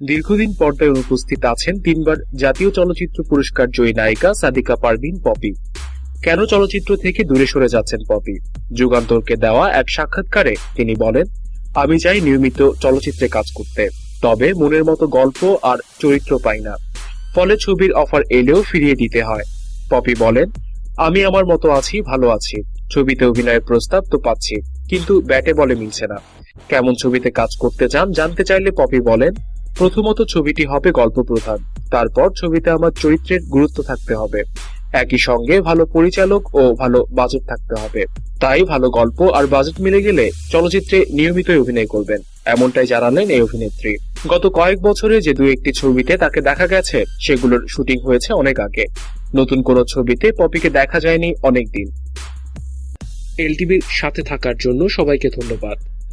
দীর্ঘদিন পর্দায় অনুপস্থিত আছেন তিনবার জাতীয় চলচ্চিত্র পুরস্কার জয়ী নায়িকা সাদিকা পারভিন পপি। কেন চলচ্চিত্র থেকে দূরে সরে যাচ্ছেন পপি? যুগান্তরকে দেওয়া এক সাক্ষাৎকারে তিনি বলেন, আমি চাই নিয়মিত চলচ্চিত্রে কাজ করতে, তবে মনের মতো গল্প আর চরিত্র পাই না। ফলে ছবির অফার এলেও ফিরিয়ে দিতে হয়। পপি বলেন, আমি আমার মতো আছি, ভালো আছি। ছবিতে অভিনয়ের প্রস্তাব তো পাচ্ছি, কিন্তু ব্যাটে বলে মিলছে না। কেমন ছবিতে কাজ করতে চান জানতে চাইলে পপি বলেন প্রথমত ছবিটি হবে গল্প প্রধান তারপর ছবিতে আমার চরিত্রের গুরুত্ব থাকতে হবে। একই সঙ্গে ভালো পরিচালক ও ভালো বাজেট থাকতে হবে। তাই ভালো গল্প আর বাজেট মিলে গেলে চলচ্চিত্রে নিয়মিতই অভিনয় করবেন। এমনটাই জানালেন এই অভিনেত্রী। গত কয়েক বছরে যে দু একটি ছবিতে তাকে দেখা গেছে, সেগুলোর শুটিং হয়েছে অনেক আগে। নতুন কোনো ছবিতে পপিকে দেখা যায়নি অনেক দিন এলটিভির সাথে থাকার জন্য সবাইকে ধন্যবাদ।